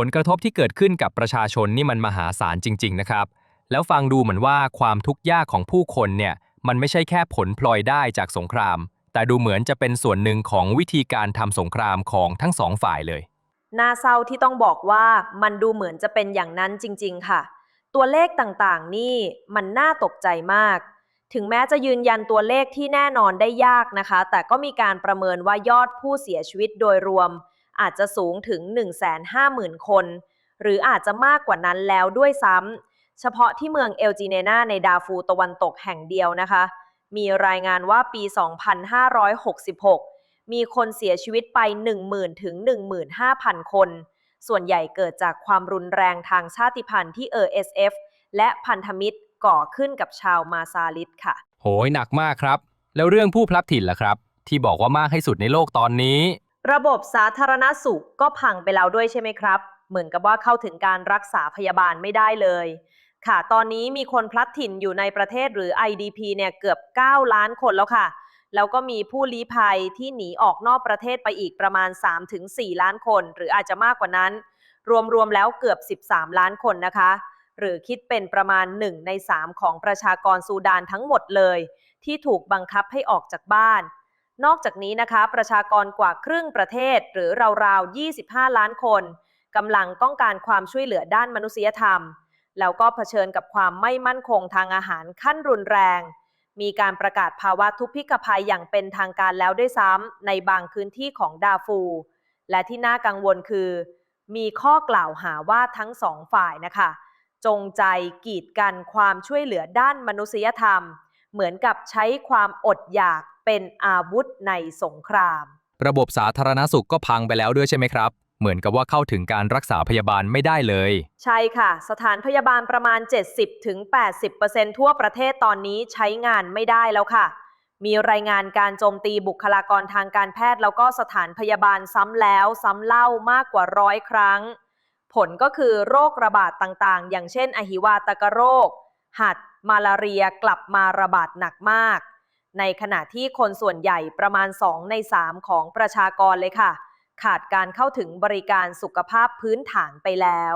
ผลกระทบที่เกิดขึ้นกับประชาชนนี่มันมหาศาลจริง ๆ นะครับ แล้วฟังดูเหมือนว่าความทุกข์ยากของผู้คนเนี่ยมันไม่ใช่แค่ผลพลอยได้จากสงคราม แต่ดูเหมือนจะเป็นส่วนหนึ่งของวิธีการทำสงครามของทั้งสองฝ่ายเลยน่าเศร้าที่ต้องบอกว่ามันดูเหมือนจะเป็นอย่างนั้นจริง ๆ ค่ะ ตัวเลขต่างๆ นี่มันน่าตกใจมาก ถึงแม้จะยืนยันตัวเลขที่แน่นอนได้ยากนะคะ แต่ก็มีการประเมินว่ายอดผู้เสียชีวิตโดยรวม อาจจะสูงถึง 150,000 คน หรืออาจจะมากกว่านั้นแล้วด้วยซ้ำเฉพาะที่เมืองเอลจีเนนาในดาฟูตะวันตกแห่งเดียวนะคะ มีรายงานว่าปี 2566 มีคนเสียชีวิตไป 10,000 ถึง 15,000 คน ส่วนใหญ่เกิดจากความรุนแรงทางชาติพันธุ์ที่ RSF และพันธมิตรก่อขึ้นกับชาวมาซาลิดค่ะ โหยหนักมากครับ แล้วเรื่องผู้พลัดถิ่นล่ะครับ ที่บอกว่ามากให้สุดในโลกตอนนี้ ระบบสาธารณสุขก็พังไปแล้วด้วยใช่ไหมครับ เหมือนกับว่าเข้าถึงการรักษาพยาบาลไม่ได้เลย ค่ะตอนนี้มีคนพลัดถิ่นอยู่ในประเทศหรือ IDP เนี่ยเกือบ 9 ล้านคนแล้วค่ะ แล้วก็มีผู้ลี้ภัยที่หนีออกนอกประเทศไปอีกประมาณ 3-4 ล้านคน หรืออาจจะมากกว่านั้น รวมๆแล้วเกือบ 13 ล้านคนนะคะ หรือคิดเป็นประมาณ 1 ใน 3 ของประชากรซูดานทั้งหมดเลย ที่ถูกบังคับให้ออกจากบ้าน นอกจากนี้นะคะประชากรกว่าครึ่งประเทศหรือราวๆ 25 ล้านคนกำลังต้องการความช่วยเหลือด้านมนุษยธรรม แล้วก็เผชิญกับความไม่มั่นคงทางอาหารขั้นรุนแรง มีการประกาศภาวะทุพพิกภัยอย่างเป็นทางการแล้วด้วยซ้ำในบางพื้นที่ของดาฟู และที่น่ากังวลคือ มีข้อกล่าวหาว่าทั้งสองฝ่ายนะคะ จงใจกีดกันความช่วยเหลือด้านมนุษยธรรม เหมือนกับใช้ความอดอยากเป็นอาวุธในสงคราม ระบบสาธารณสุขก็พังไปแล้วด้วยใช่ไหมครับ เหมือนกับว่าเข้าถึงการรักษาพยาบาลไม่ได้เลย ใช่ค่ะ สถานพยาบาลประมาณ 70-80%ทั่วประเทศตอนนี้ใช้งานไม่ได้แล้วค่ะ มีรายงานการโจมตีบุคลากรทางการแพทย์ แล้วก็สถานพยาบาลซ้ำแล้วซ้ำเล่ามากกว่าร้อยครั้ง ผลก็คือโรคระบาดต่างๆ อย่างเช่นอหิวาตกโรค หัด มาลาเรียกลับมาระบาดหนักมาก ในขณะที่คนส่วนใหญ่ประมาณ 2 ใน 3 ของประชากรเลยค่ะ ขาดการเข้าถึงบริการสุขภาพพื้นฐานไปแล้ว